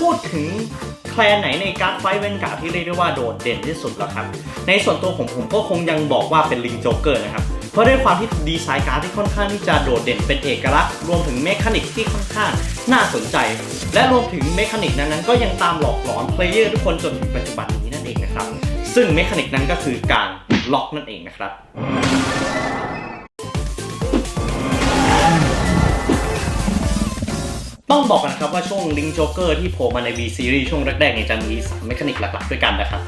พูดถึงแคลนไหนในการ์ดไฟเวนการ์ดที่เรียกได้ว่าโดดเด่นที่สุดแล้วครับ ในส่วนตัวผมผมก็คงยังบอกว่าเป็นลิงโจ๊กเกอร์นะครับ เพราะด้วยความที่ดีไซน์การ์ดที่ค่อนข้างที่จะโดดเด่นเป็นเอกลักษณ์ รวมถึงเมคานิกที่ค่อนข้างน่าสนใจ และรวมถึงเมคานิกนั้นก็ยังตามหลอกหลอนเพลเยอร์ทุกคนจนถึงปัจจุบันนี้นั่นเองนะครับ ซึ่งเมคานิกนั้นก็คือการล็อกนั่นเองนะครับ ต้องบอกกันนะครับว่าช่วงลิงโจ๊กเกอร์ที่โผล่มาใน V Series ช่วงแรกๆเนี่ยจะมี3เมคานิกหลักๆด้วยกันนะครับ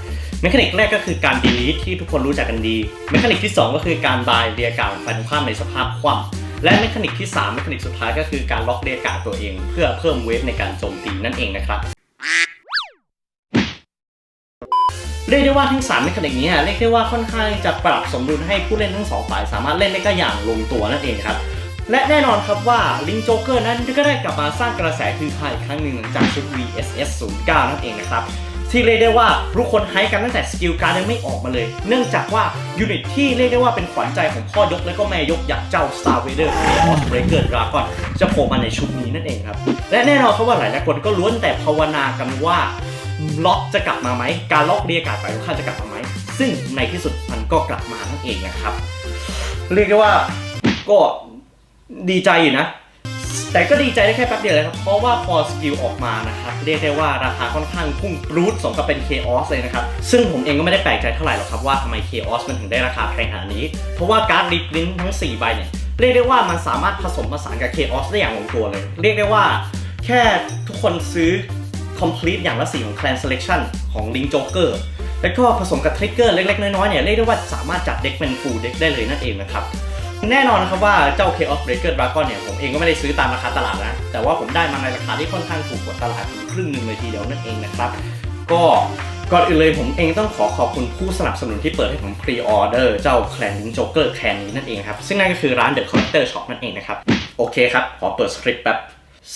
เมคานิกแรกก็คือการ delete ที่ทุกคนรู้จักกันดีเมคานิกที่ 2 ก็คือการบายเรียกการฝ่ายตรงข้ามในสภาพคว่ำและเมคานิกที่3เมคานิกสุดท้ายก็คือการล็อกเรียกกาตัวเอง เพื่อเพิ่มเวฟในการโจมตีนั่นเองนะครับเรียกได้ว่าทั้ง3เมคานิกนี้เรียกได้ว่าค่อนข้างจะปรับสมดุลให้ผู้เล่นทั้งสองฝ่ายสามารถเล่นได้ก็อย่างลงตัวนั่นเองครับ และแน่นอนครับว่าลิงโจ๊กเกอร์นั้นก็ได้กลับมาสร้างกระแสคือฮาอีกครั้งหนึ่งหลังจากชุด VSS 09 นั่นเองนะครับที่เรียกได้ว่าทุกคนไฮกันตั้งแต่สกิลการ์ดยังไม่ออกมาเลย เนื่องจากว่ายูนิตที่เรียกได้ว่าเป็นขวัญใจของพ่อยกและก็แม่ยกอย่างเจ้า Star Vader เ a o s Breaker Dragon จะโผล่มาในชุดนี้นั่นเองครับ และแน่นอนครับว่าหลายๆคนก็ล้วนแต่ภาวนากันว่าล็อกจะกลับมาไหม การล็อกเรียการ์ดไปลูกค้าจะกลับมาไหม ซึ่งในที่สุดมันก็กลับมานั่นเองนะครับ เรียกได้ว่าก็ ดีใจอยู่นะ แต่ก็ดีใจได้แค่แป๊บเดียวเลยครับ เพราะว่าพอสกิลออกมานะครับ เรียกได้ว่าราคาค่อนข้างพุ่งปรูดสมกับเป็น Chaos เลยนะครับ ซึ่งผมเองก็ไม่ได้แปลกใจเท่าไหร่หรอกครับว่าทำไม Chaos มันถึงได้ราคาแพงขนาดนี้ เพราะว่าการ์ดริปลินทั้ง 4 ใบเนี่ยเรียกได้ว่ามันสามารถผสมผสานกับ Chaos ได้อย่างลงตัวเลย เรียกได้ว่าแค่ทุกคนซื้อ complete อย่างละสีของ Clan Selection ของ Link Joker แล้วก็ผสมกับทริกเกอร์เล็กๆ น้อยๆเนี่ยเรียกได้ว่าสามารถจัดเด็กเป็น full deck ได้เลยนั่นเองนะครับ แน่นอนนะครับว่าเจ้า Chaos Breaker Dragon เนี่ย ผมเองก็ไม่ได้ซื้อตามราคาตลาดนะ แต่ว่าผมได้มาในราคาที่ค่อนข้างถูกกว่าตลาดถึงครึ่งหนึ่งเลยทีเดียวนั่นเองนะครับ ก็ก่อนอื่นเลยผมเองต้องขอขอบคุณผู้สนับสนุนที่เปิดให้ผมพรีออเดอร์เจ้า Clan Link Joker แคนนี้นั่นเองครับ ซึ่งนั่นก็คือร้าน The Collector Shop นั่นเองนะครับ โอเคครับ ขอเปิดสคริปต์แป๊บ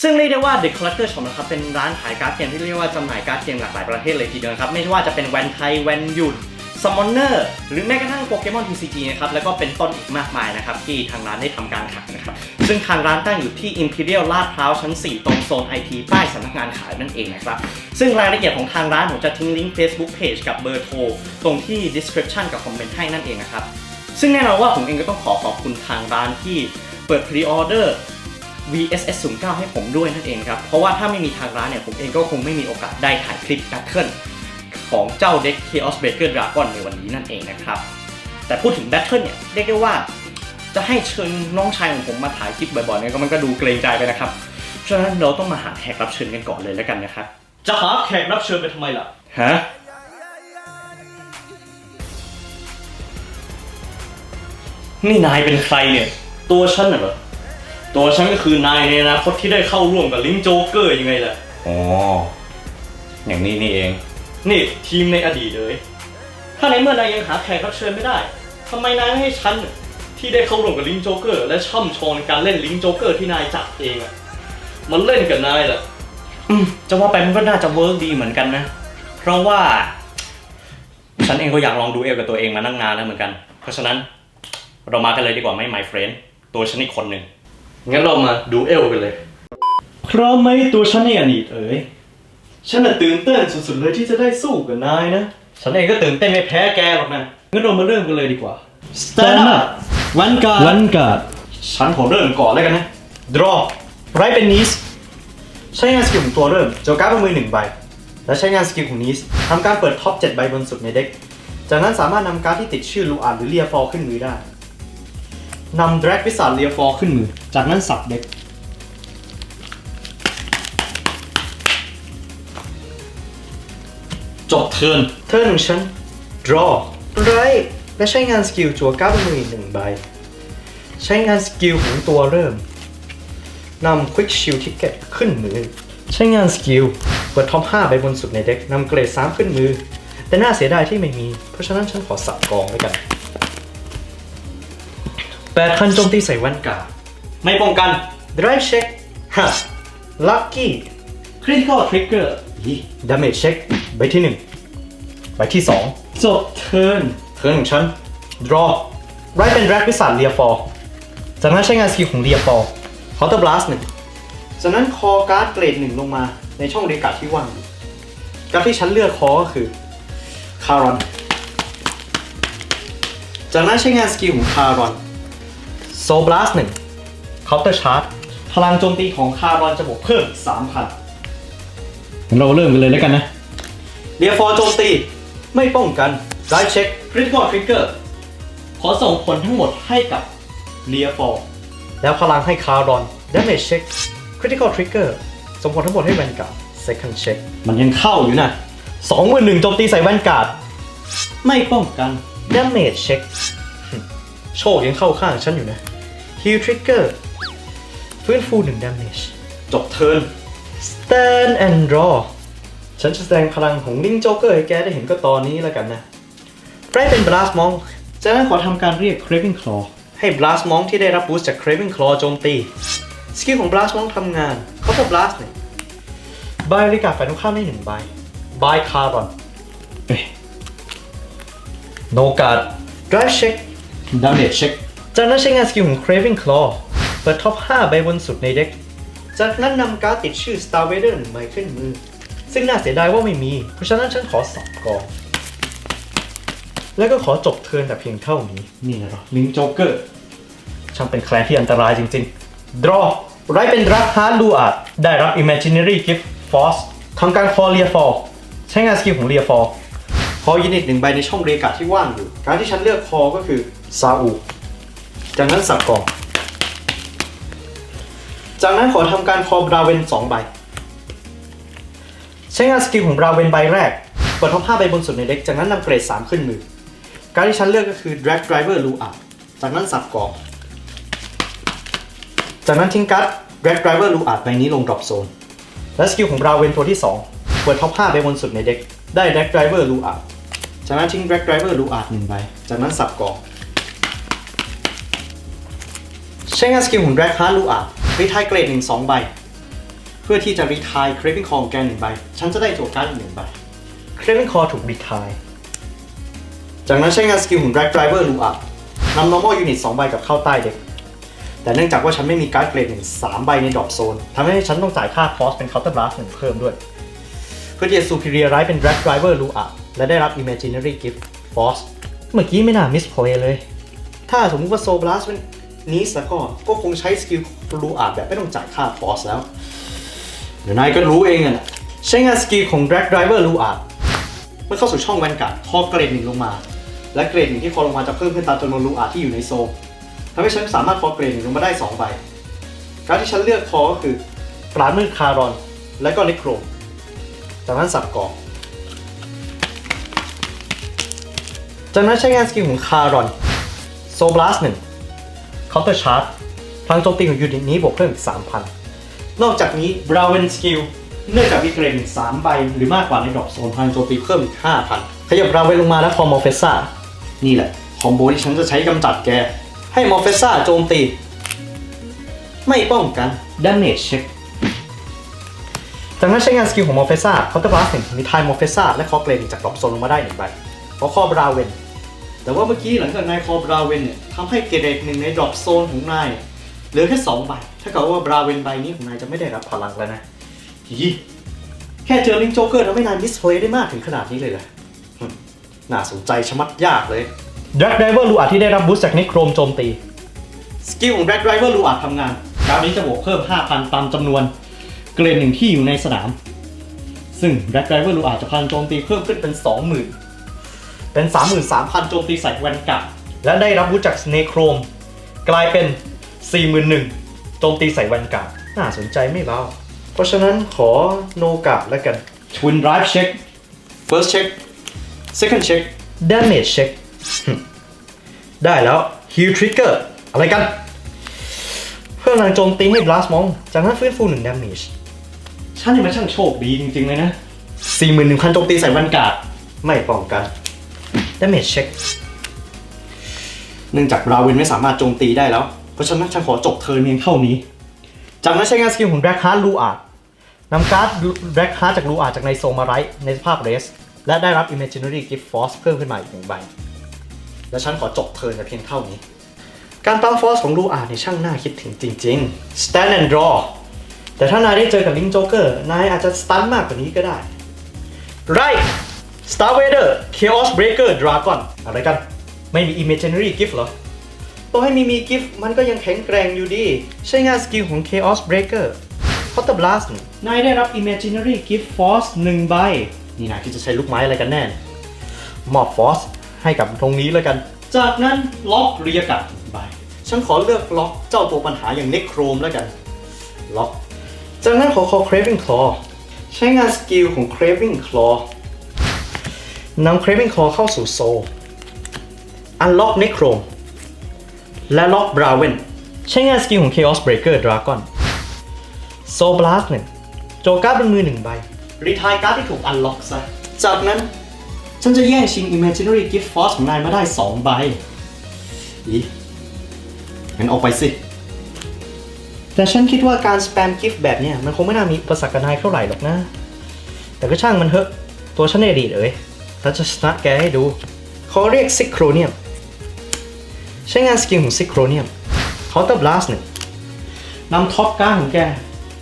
ซึ่งเรียกได้ว่า The Collector Shop นะครับเป็นร้านขายการ์ดเกมที่เรียกว่าจำหน่ายการ์ดเกมหลากหลายประเทศเลยทีเดียวนะครับไม่ว่าจะเป็นแวนไทยแวนหยุด ซัมมอนเนอร์หรือแม้กระทั่งโปเกมอน TCG นะครับแล้วก็เป็นต้นอีกมากมายนะครับที่ทางร้านได้ทำการขายนะครับซึ่งทางร้านตั้งอยู่ที่ Imperial ลาดพร้าวชั้น 4 ตรงโซน IT ใต้สำนักงานขายนั่นเองนะครับซึ่งรายละเอียดของทางร้านผมจะทิ้งลิงก์ Facebook Page กับเบอร์โทรตรงที่ description กับคอมเมนต์ให้นั่นเองนะครับซึ่งแน่นอนว่าผมเองก็ต้องขอขอบคุณทางร้านที่เปิดพรีออเดอร์ VSS 09ให้ผมด้วยนั่นเองครับ เพราะว่าถ้าไม่มีทางร้านเนี่ย ผมเองก็คงไม่มีโอกาสได้ถ่ายคลิปแบทเทิล ของเจ้าเด็ก Chaos Breaker Dragon ในวันนี้นั่นเองนะครับ แต่พูดถึงแบทเทิลเนี่ยเรียกได้ว่าจะให้เชิญน้องชายของผมมาถ่ายคลิปบ่อยๆเนี่ยก็มันก็ดูเกรงใจไปนะครับ ฉะนั้นเราต้องมาหาแขกรับเชิญกันก่อนเลยแล้วกันนะครับ จะหาแขกรับเชิญไปทำไมล่ะ ฮะ นี่นายเป็นใครเนี่ย ตัวฉันน่ะเหรอ ตัวฉันก็คือนายในอนาคตที่ได้เข้าร่วมกับลิงโจ๊กเกอร์ยังไงล่ะ อ๋อ อย่างนี้นี่เอง นี่ทีมในอดีตเลย ถ้าในเมื่อนายยังหาแขกรับเชิญไม่ได้ทำไมนายไม่ให้ฉันน่ะที่ได้เข้าร่วมกับลิงโจ๊กเกอร์ และช่ำชองในการเล่นลิงโจ๊กเกอร์ที่นายจัดเองอะมันเล่นกับนายล่ะอืมจะว่าไปมันก็น่าจะเวิร์กดีเหมือนกันนะ เพราะว่า ฉันเองก็อยากลองดูเอลกับตัวเองมานั่งนานแล้วเหมือนกัน เพราะฉะนั้นเรามากันเลยดีกว่าไหม my friend ตัวฉันอีกคนหนึ่งงั้นเรามาดูเอลกันเลยพร้อมไหมตัวฉันในอดีตเอ๋ย ฉันน่ะตื่นเต้นสุดๆเลยที่จะได้สู้กับนายนะ ฉันเองก็ตื่นเต้นไม่แพ้แกหรอกนะ งั้นเรามาเริ่มกันเลยดีกว่า Stand up วันการ์ดวันการ์ดฉันขอเริ่มก่อนแล้วกันนะ Draw ไรเป็นนิสใช้งานสกิลของตัวเริ่มโจการ์ดบนมือหนึ่งใบ และใช้งานสกิลของนิสทำการเปิดท็อป 7 ใบบนสุดในเด็ก จากนั้นสามารถนำการ์ดที่ติดชื่อลูอาร์หรือเลียฟอร์ขึ้นมือได้นำ Drag วิสาเลียฟอร์ขึ้นมือ จากนั้นสับเด็ก จบเทิร์นเทิร์นของฉัน draw ไรและใช้งานสกิลจัวการ์ดบนมืออีกหนึ่งใบ ใช้งานสกิลของตัวเริ่มนำ Quick Shield Ticket ขึ้นมือ ใช้งานสกิลเปิดท็อป5ไปบนสุดในเด็กนำเกรด 3 ขึ้นมือ แต่น่าเสียดายที่ไม่มี เพราะฉะนั้นฉันขอสับกองไว้กันแปดพันโจมตีใส่แว่นกาไม่ป้องกัน Drive Check ฮะ Lucky Critical Trigger Damage Check ใบที่1ใบที่2จบเทิร์นเทิร์นของฉัน Draw ไรเป็น Drag วิสานเรียฟอร์จากนั้นใช้งานสกิลของเรียฟอร์ Counter Blast หนึ่งจากนั้นคอการ์ดเกรดหนึ่งลงมาในช่องเรียกการ์ดที่ว่างอยู่การดที่ฉันเลือกคอก็คือคารอนจากนั้นใช้งานสกิลของคารอนโซบลัสหนึ่งเคาน์เตอร์ชาร์จพลังโจมตีของคารอนจะบวกเพิ่ม3,000งั้นเราเริ่มกันเลยแล้วกันนะ เรียฟอร์โจมตี ไม่ป้องกันไ i เช็คคริติคอลทริกเกอร์ ขอส่งผลทั้งหมดให้กับเรียฟอร์แล้วพลังให้คารอน Damage Check Critical Trigger ส่งผลทั้งหมดให้แวนการ์ด Second Check มันยังเข้าอยู่นะสองมือหนึ่งโจมตีใส่แวนการ์ดไม่ป้องกัน Damage Check โชคยังเข้าข้างฉันอยู่นะ Heal Trigger ฟื้นฟูหนึ่ง Damage จบเทิร์น Stand and Draw ฉันจะแสดงพลังของลิงโจ๊กเกอร์ให้แกได้เห็นก็ตอนนี้แล้วกันนะไรเป็น Blast Monk จากนั้นขอทำการเรียก Craving Claw ให้ Blast Monk ที่ได้รับบูสต์จาก Craving Claw โจมตีสกิลของ Blast Monk ทำงานเขาจะ Blast หนึ่งใบริกาฝ่ายตรงข้ามได้หนึ่งใบบายคาร์บอนโนการ์ด Drive Check Damage Check จากนั้นใช้งานสกิลของ Craving Claw เปิดท็อป 5 ใบบนสุดในเด็ก จากนั้นนำการ์ดติดชื่อ Star Vader หนึ่งใบขึ้นมือ ซึ่งน่าเสียดายว่าไม่มี เพราะฉะนั้นฉันขอสับกอง แล้วก็ขอจบเทิร์นแต่เพียงเท่านี้ นี่นะลิงโจ๊กเกอร์ ช่างเป็นแคลนที่อันตรายจริงๆ draw ไรเป็นรักฮาร์ดลูอาดได้รับ imaginary gift force ทำการ call เรียฟอร์ใช้งานสกิลของเรียฟอร์คอยูนิตหนึ่งใบในช่องเรียกาที่ว่างอยู่ การที่ฉันเลือกคอก็คือซาอู จากนั้นสับกอง จากนั้นขอทำการคอบราเวนสองใบ ใช้งานสกิลของบราเวนใบแรกเปิดท็อป5ใบบนสุดในเด็ก จากนั้นนำเกรด 3 ขึ้นมือ การที่ฉันเลือกก็คือ drag driver ลูอาจากนั้นสับกอง จากนั้นทิ้งการ์ด drag driver ลูอาใบนี้ลงดรอปโซน และสกิลของบราเวนตัวที่ 2 เปิดท็อป5ใบบนสุดในเด็ก ได้ drag driver ลูอาจากนั้นทิ้ง drag driver ลูอาหนึ่งใบ จากนั้นสับกอง ใช้งานสกิลของ drag hard ลูอารีทายเกรดหนึ่งสองใบ เพื่อที่จะรีทาย craving call ของแกหนึ่งใบ ฉันจะได้ตัวการ์ดอีกหนึ่งใบ craving call ถูกรีทาย จากนั้นใช้งานสกิลของ drag driver ลูอัพนำ normal unit 2ใบกับเข้าใต้เด็ก แต่เนื่องจากว่าฉันไม่มีการ์ดเกรดหนึ่งสามใบใน drop zone ทำให้ฉันต้องจ่ายค่า cost เป็น counter blast หนึ่งเพิ่มด้วย เพื่อที่จะ superior right เป็น drag driver ลูอัพและได้รับ imaginary gift force เมื่อกี้ไม่น่า misplay เลย ถ้าสมมุติว่า soul blast เป็นนี้แล้วก็ก็คงใช้สกิลลูอัพแบบไม่ต้องจ่ายค่า force แล้ว เดี๋ยวนายก็รู้เองอะนะใช้งานสกิลของ drag driver ลูอัพเมื่อเข้าสู่ช่องแวนการ์ดคอเกรดหนึ่งลงมา และเกรดหนึ่งที่คอลงมาจะเพิ่มขึ้นตามจำนวนลูอาร์ที่อยู่ในโซลทำให้ฉันสามารถคอเกรดหนึ่งลงมาได้2ใบการที่ฉันเลือกคอก็คือปราดมืดคารอน และก็เนโครจากนั้นสับกองจากนั้นใช้งานสกิลของคารอนโซบลัสหนึ่งเคาน์เตอร์ชาร์จพลังโจมตีของยูนิตนี้บวกเพิ่มอีก3,000 นอกจากนี้บราเวนสกิลเนื่องจากมีเกรดสามใบหรือมากกว่าในดรอปโซนพลังโจมตีเพิ่มอีก5,000 ขยับราเวนลงมาแล้วคอมอเฟซ่า นี่แหละ คอมโบที่ฉันจะใช้กำจัดแก ให้มอเฟซ่าโจมตี ไม่ป้องกัน damage check จากนั้นใช้งานสกิลของมอเฟซ่าเคาน์เตอร์บลัสหนึ่งมีทายมอเฟซ่าและคอเกรดจากดรอปโซนลงมาได้หนึ่งใบเพราะคอบราเวนแต่ว่าเมื่อกี้หลังจากนายคอบราเวนเนี่ยทำให้เกรดหนึ่งในดรอปโซนของนาย เหลือแค่สองใบ ถ้าเกิดว่าบราเวนใบนี้ของนายจะไม่ได้รับพลังแล้วนะทีแค่เจอลิงโจ๊กเกอร์ทำให้นายมิสเพลย์ได้มากถึงขนาดนี้เลยเหรอหึน่าสนใจชะมัดยากเลยดักไดเวอร์ลูอาที่ได้รับบูสต์จากนิโครมโจมตี สกิลของดักไดเวอร์ลูอาทำงานการนี้จะบวกเพิ่ม 5,000 ตามจำนวนเกรดหนึ่งที่อยู่ในสนาม ซึ่งดักไดเวอร์ลูอาจะพลังโจมตีเพิ่มขึ้นเป็น 20,000 เป็น 33,000 โจมตีใส่แวนการ์ดและได้รับบูสต์จากสเนโครม กลายเป็น 41,000โจมตีใส่แวนการ์ดน่าสนใจไม่เบาเพราะฉะนั้นขอโนกะแล้วกัน Twin Drive Check First Check Second Check Damage Check หึได้แล้ว Heal Trigger อะไรกัน เพิ่มพลังโจมตีให้ Blast Monk จากนั้นฟื้นฟู1 Damage ฉันนี่มันช่างโชคดีจริง ๆ เลยนะ 41,000โจมตีใส่แวนการ์ดไม่ป้องกัน Damage Check เนื่องจากราเวนไม่สามารถโจมตีได้แล้ว เพราะฉะนั้นฉันขอจบเทิร์นเพียงเท่านี้ จากนั้นใช้งานสกิลของ Drag Heart ลูอาร์นำการ์ด Drag Heart จากลูอาร์จากในโซมาไรในสภาพเรส และได้รับ Imaginary Gift Force เพิ่มขึ้นมาอีกหนึ่งใบ และฉันขอจบเทิร์นแต่เพียงเท่านี้ การปั๊มฟอสของลูอาร์เนี่ยช่างน่าคิดถึงจริง ๆ Stand and Draw แต่ถ้านายได้เจอกับลิงโจ๊กเกอร์นายอาจจะสตันมากกว่านี้ก็ได้ไร Star Vader Chaos Breaker Dragon อะไรกัน ไม่มี Imaginary Gift เหรอ ต่อให้มีมี Gift มันก็ยังแข็งแกร่งอยู่ดี ใช้งานสกิลของ Chaos Breaker Counter Blast นายได้รับ Imaginary Gift Force 1ใบ นี่นายที่จะใช้ลูกไม้อะไรกันแน่ มอบ Force ให้กับตรงนี้แล้วกัน จากนั้นล็อกเรียกับใบ ฉันขอเลือกล็อกเจ้าตัวปัญหาอย่างเน็กโครมแล้วกัน ล็อก จากนั้นขอ call Craving Claw ใช้งานสกิลของ Craving Claw นำ Craving Claw เข้าสู่โซล Unlock Necrome และล็อก Brawen ใช้งานสกิลของ Chaos Breaker Dragon Soul Blast หนึ่งโจการ์ดบนมือหนึ่งใบ รีทายการ์ดที่ถูก Unlock ซะ จากนั้น ฉันจะแย่งชิง Imaginary Gift Force ของนายมาได้ 2 ใบ อีงั้นออกไปสิ แต่ฉันคิดว่าการสแปมกิฟต์แบบเนี้ยมันคงไม่น่ามีปสรรคกับนายเท่าไหร่หรอกนะ แต่ก็ช่างมันเถอะ ตัวฉันในอดีตเอ้ยถ้าจะชนะแกให้ดู ขอเรียกซิกโครเนียม ใช้งานสกิลของซิโครเนียมเคาน์เตอร์บลัสหนึ่งนำท็อปการ์ดของแก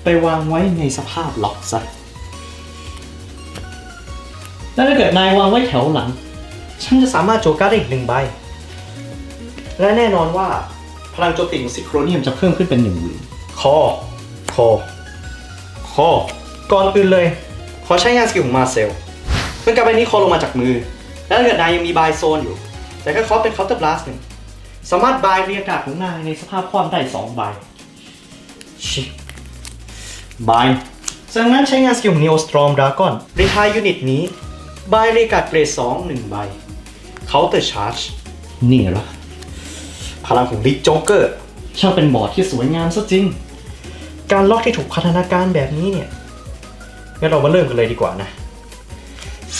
ไปวางไว้ในสภาพล็อกซะแล้วถ้าเกิดนายวางไว้แถวหลัง ฉันจะสามารถโจการ์ดได้อีกหนึ่งใบ และแน่นอนว่าพลังโจมตีของซิโครเนียมจะเพิ่มขึ้นเป็นหนึ่งหมื่นคอ คอ คอ ก่อนอื่นเลย ขอใช้งานสกิลของมาเซลเมื่อการใบนี้คอลงมาจากมือ และถ้าเกิดนายยังมีบายโซนอยู่ แต่ก็เคาะเป็นเคาน์เตอร์บลัสหนึ่ง สามารถบายเรียกการ์ดของนายในสภาพความได้สองใบชิบายจากนั้นใช้งานสกิลของ Neo Storm Dragon รีทายยูนิตนี้บายเรียกการ์ดเกรดสองหนึ่งใบเคาน์เตอร์ชาร์จนี่เหรอพลังของบิ๊กโจ๊กเกอร์ช่างเป็นบอร์ดที่สวยงามซะจริง การล็อกที่ถูกพัฒนาการแบบนี้เนี่ยงั้นเรามาเริ่มกันเลยดีกว่านะ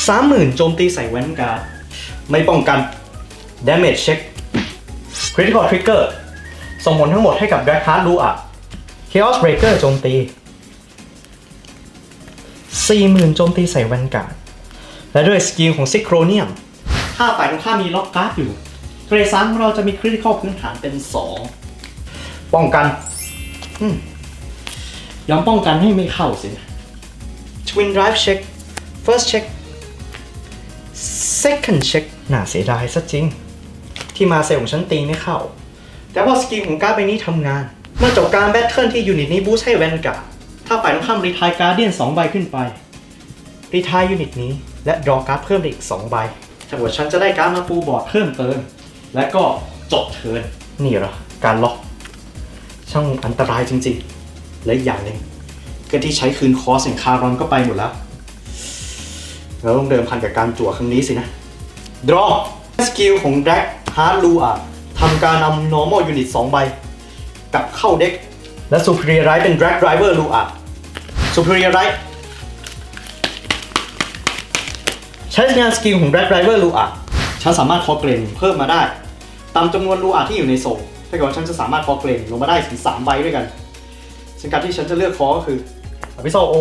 สามหมื่นโจมตีใส่แวนการ์ด ไม่ป้องกัน damage check critical trigger ส่งผลทั้งหมดให้กับ Black Heart รูอะ Chaos Breaker โจมตี 40,000 โจมตีใส่แวนการ์ด และด้วยสกิลของซิโครเนียม ถ้าฝ่ายตรงข้ามมีล็อกการ์ดอยู่เกรดสามของเราจะมีคริติคอลพื้นฐานเป็น 2 ป้องกันอย้ำป้องกันให้ไม่เข้าสิ Twin Drive Check First Check Second Check น่าเสียดายซะจริง ที่มาเซลของฉันตีไม่เข้า แต่ว่าสกิลของการ์ดใบนี้ทำงาน เมื่อจบการแบทเทิลที่ยูนิตนี้บูสต์ให้แวนการ์ดถ้าฝ่ายตรงข้ามรีทายการ์เดียน2ใบขึ้นไปรีทายยูนิตนี้และดรอการ์ดเพิ่มได้อีก2ใบถ้าเกิดฉันจะได้การ์ดมาฟูลบอร์ดเพิ่มเติม และก็จบเทิร์นนี่เหรอการล็อก ช่างอันตรายจริงๆ และอีกอย่างหนึ่งก็ที่ใช้คืนคอสแห่งคารอนก็ไปหมดแล้ว เราต้องเดิมพันกับการจั่วครั้งนี้สินะ draw สกิลของ Black Heart l u a ทำการนำ normal unit 2 ใบกลับเข้าเด็ก และ superior right เป็น drag driver l u a superior right ใช้งานสกิลของ drag driver l u a ฉันสามารถคอเกรนเพิ่มมาได้ ตามจำนวน l u a ที่อยู่ในโซลถ้าเกิดว่าฉันจะสามารถคอเกรนลงมาได้ถึง3ใบด้วยกันซึ่งการที่ฉันจะเลือกคอก็คืออ b ิ s ซ a l O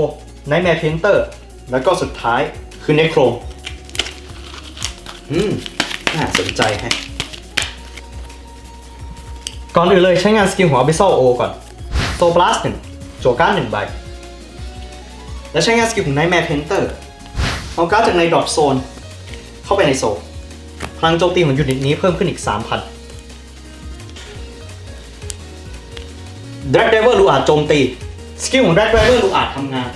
Nightmare Painter แล้วก็สุดท้ายคือ Necro อืม น่าสนใจแฮะ ก่อนอื่นเลยใช้งานสกิลของ Abyssal O ก่อน Soul Blast หนึ่งโจการ์ดหนึ่งใบ และใช้งานสกิลของ Nightmare Painter เอาการ์ดจากในดรอปโซน เข้าไปในโซพลังโจมตีของยูนิตนี้เพิ่มขึ้นอีก 3,000 Drag Driver ลูอาโจมตี สกิลของ Drag Driver ลูอาทำงาน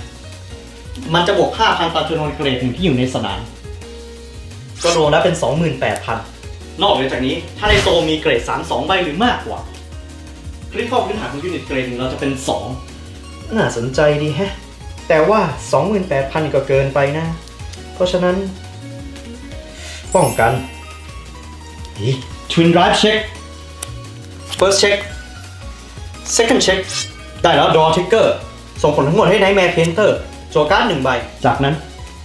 มันจะบวก 5,000ตามจำนวนเกรดหนึ่งที่อยู่ในสนาม ก็รวมแล้วเป็น 28,000 นอกจากนี้ถ้าในโซลมีเกรด3 2ใบหรือมากกว่าคลิกข้อพื้นฐานของยูนิตเกรดหนึ่งเราจะเป็น 2 น่าสนใจดีแฮะ แต่ว่า 28,000 ก็เกินไปนะ เพราะฉะนั้น ป้องกัน Twin Drive Check First Check Second Check ได้แล้ว Draw Trigger ส่งผลทั้งหมดให้ Nightmare Painter โจวการ์ดหนึ่งใบ จากนั้น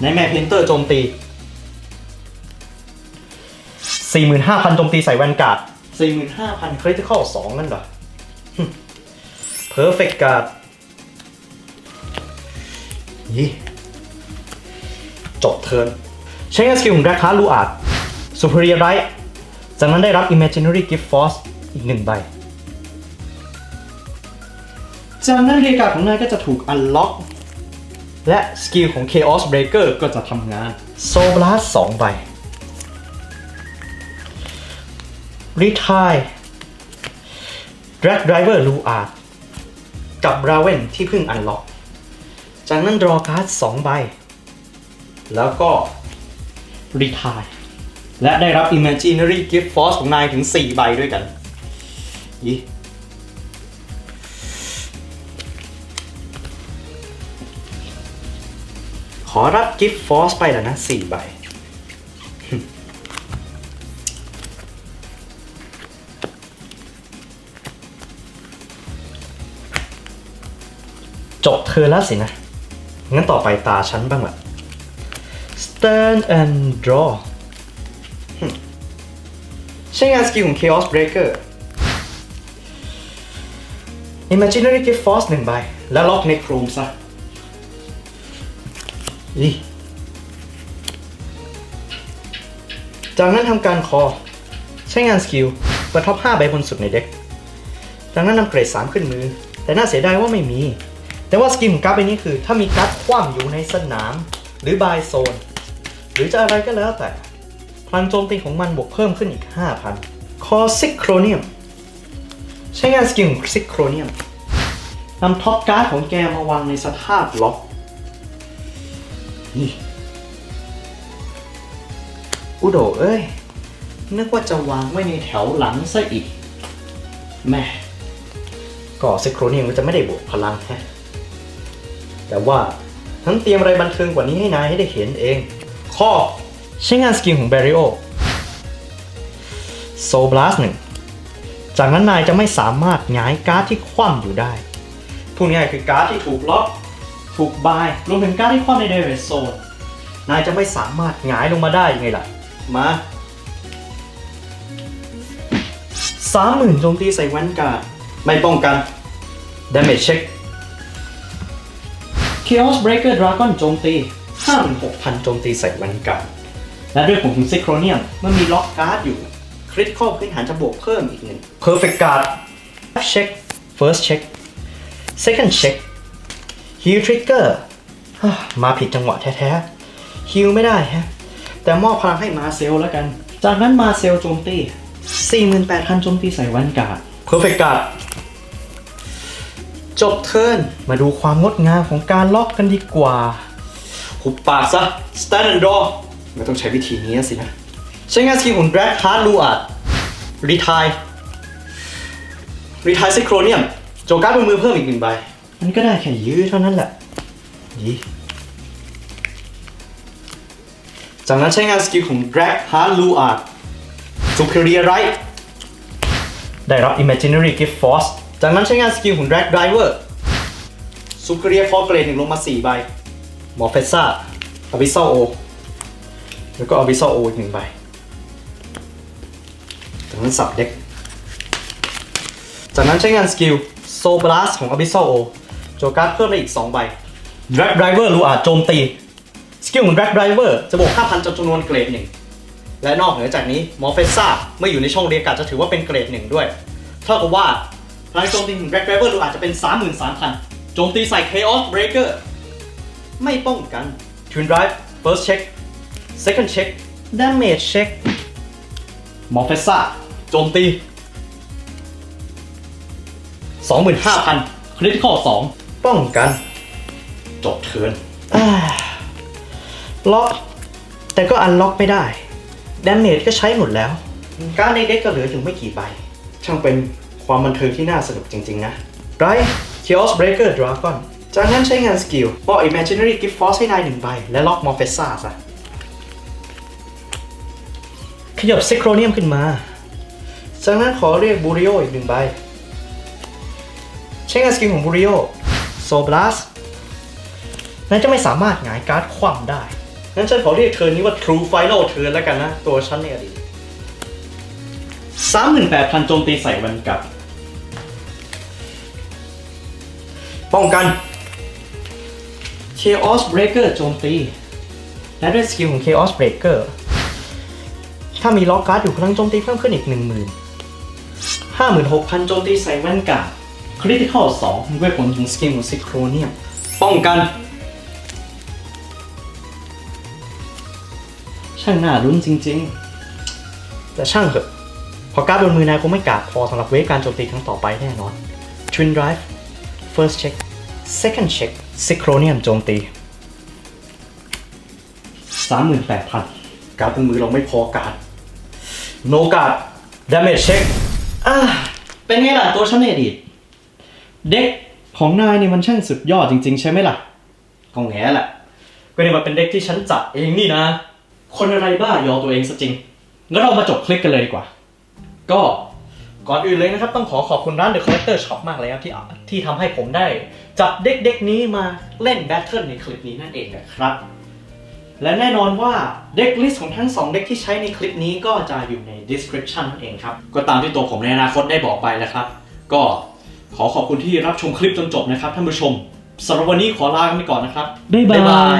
Nightmare Painter โจมตี 45,000โจมตีใส่แวนการ์ด45,000 Critical 2นั่นเหรอ Perfect Guard ยี่จบเทิร์นใช้งานสกิลของ Drag Card l u a r d Superior Right จากนั้นได้รับ Imaginary Gift Force อีกหนึ่งใบจจากนั้นเรียกการ์ดของนายก็จะถูกอันล็อกและสกิลของ Chaos Breaker ก็จะทำงาน Soul Blast 2ใบ รีทายดร็กดรเวอร์ลูอาร์กับราเวนที่เพิ่งอันล็อก จากนั้นรอการ์ดสองใบ แล้วก็รีทายและได้รับ Imaginary Gift Force ของนายถึง 4 ใบด้วยกันยี่ขอรับ Gift Force ไปแล้วนะ 4 ใบ เธอแล้วสินะ งั้นต่อไปตาฉันบ้างละ Stand and draw หึใช้งานสกิลของ Chaos Breaker Imaginary Gift Force หนึ่งใบ แล้วล็อกในโครมซะอีจากนั้นทำการคอ ใช้งานสกิลเปิดท็อป5ใบบนสุดในเด็กจากนั้นนำเกรด 3 ขึ้นมือ แต่น่าเสียดายว่าไม่มี แต่ว่าสกิลของการ์ดใบนี้คือ ถ้ามีการ์ดคว่ำอยู่ในสนาม หรือบายโซน หรือจะอะไรก็แล้วแต่พลังโจมตีของมันบวกเพิ่มขึ้นอีก 5,000 คอซิโครเนียม ใช้งานสกิลของซิโครเนียมนำท็อปการ์ดของแกมาวางในสภาพล็อกนี่อุโดเอ้ย นึกว่าจะวางไว้ในแถวหลังซะอีกแม่ก็ซิโครเนียมก็จะไม่ได้บวกพลังแฮะ แต่ว่าทั้งเตรียมอะไรบันเทิงกว่านี้ให้นายให้ได้เห็นเอง ข้อ ใช้งานสกิลของ b a r r i o Soul Blast หนึ่งจากนั้นนายจะไม่สามารถหงายการ์ดที่คว่ำอยู่ได้พูดง่ายคือการ์ดที่ถูกล็อกถูกบายรวมถึงการ์ดที่คว่ำใน Direct Zone นายจะไม่สามารถหงายลงมาได้ยังไงล่ะ มาสามหมื่นโจมตีใส่แวนการ์ดไม่ป้องกัน Damage check Chaos Breaker Dragon โจมตี 56,000 โจมตีใส่แวนการ์ดและด้วยผลของซิโครเนียมมันมีล็อกการ์ดอยู่ คริติคอลพื้นฐานจะบวกเพิ่มอีกหนึ่ง Perfect Guard Check First Check Second Check Heal Trigger ฮ่ามาผิดจังหวะแท้ๆฮิลไม่ได้ฮะ แต่มอบพลังให้มาเซลแล้วกัน จากนั้นมาเซลโจมตี 48,000 โจมตีใส่แวนการ์ด Perfect Guard จบเทิร์นมาดูความงดงามของการล็อกกันดีกว่า หุบปากซะ stand and draw ไม่ต้องใช้วิธีนี้สินะ ใช้งานสกิลของ drag card ลูอาด retire retire synchronium โจการ์ดบนมือเพิ่มอีกหนึ่งใบ มันก็ได้แค่ยื้อเท่านั้นแหละยีจากนั้นใช้งานสกิลของ drag card ลูอาด superior right ได้รับ imaginary gift force จากนั้นใช้งานสกิลของ drag driver superior force เกรดหนึ่งลงมา 4 ใบมอร์เฟซ่าอ b ิซ l โอ แล้วก็อ b ิซ l โออีกหนึ่งใบ จากนั้นสับเด็ก จากนั้นใช้งานสกิล Soul Blast ของ Abyssal O โจการ์ดเพิ่มได้อีก 2 ใบ Drag Driver รูอาจโจมตี สกิลของ Drag Driver จะบวก 5,000จำนวนเกรดหนึ่งและนอกเหนือจากนี้มอร์เฟซ่าเมื่ออยู่ในช่องเรียกการ์ดจะถือว่าเป็นเกรดหนึ่งด้วย เท่ากับว่า พลังโจมตีของ Drag Driver รูอาจจะเป็น 33,000 โจมตีใส่ Chaos Breaker ไม่ป้องกัน Twin Drive First Check Second Check Damage Check มอร์เฟซ่าโจมตี 25,000 คริติคอล2ป้องกัน จบเทิร์นอ่าล็อก แต่ก็อันล็อกไม่ได้ ดาเมจก็ใช้หมดแล้ว การดในเด็กก็เหลืออยู่ไม่กี่ใบ ช่างเป็น ความบันเทิงที่น่าสนุกจริง ๆ นะไร Chaos Breaker Dragon จากนั้นใช้งานสกิลบอก Imaginary Gift Force ให้นายหนึ่งใบ และล็อกมอร์เฟซ่าซะขยับซิโครเนียมขึ้นมา จากนั้นขอเรียกบูริโออีกหนึ่งใบ ใช้งานสกิลของบูริโอโซบลัสนั้นจะไม่สามารถหงายการ์ดคว่ำได้ งั้นฉันขอเรียกเทิร์นนี้ว่า True Final Turn แล้วกันนะ ตัวฉันในอดีต38,000โจมตีใส่วันกับ ป้องกัน Chaos Breaker โจมตี และด้วยสกิลของ Chaos Breaker ถ้ามีล็อกการ์ดอยู่พลังโจมตีเพิ่มขึ้นอีก 1 0,000 56,000 โจมตีใส่แว่นกาด Critical 2เวทผลของสกิลของซิโครเนียมป้องกัน ช่างน่ารุ้นจริงๆ แต่ช่างเถอะเพอการ์ดบนมือนายคงไม่กาดพอสำหรับเวฟการโจมตีครั้งต่อไปแน่นอน Twin Drive First Check Second Check Synchronium โจมตี 38,000 การ์ดบนมือเราไม่พอการ์ด No การ์ด Damage Check อ่าเป็นไงล่ะตัวฉันในอดีตเด็กของนายนี่มันช่างสุดยอดจริง ๆ ใช่ไหมล่ะก็แง่แหละ ก็เนี่ยมันเป็นเด็กที่ฉันจัดเองนี่นะ คนอะไรบ้ายอตัวเองซะจริง งั้นเรามาจบคลิปกันเลยดีกว่า ก็ ก่อนอื่นเลยนะครับต้องขอขอบคุณร้าน The Collector Shop มากเลยครับที่ที่ทำให้ผมได้ จับเด็กเด็กๆนี้มาเล่นแบทเทิลในคลิปนี้นั่นเองนะครับ และแน่นอนว่าเด็กลิสต์ของทั้ง 2 เด็กที่ใช้ในคลิปนี้ก็จะอยู่ใน description นั่นเองครับ ก็ตามที่ตัวผมในอนาคตได้บอกไปแล้วครับ ก็ขอขอบคุณที่รับชมคลิปจนจบนะครับท่านผู้ชมสำหรับวันนี้ขอลากันไปก่อนนะครับบ๊ายบาย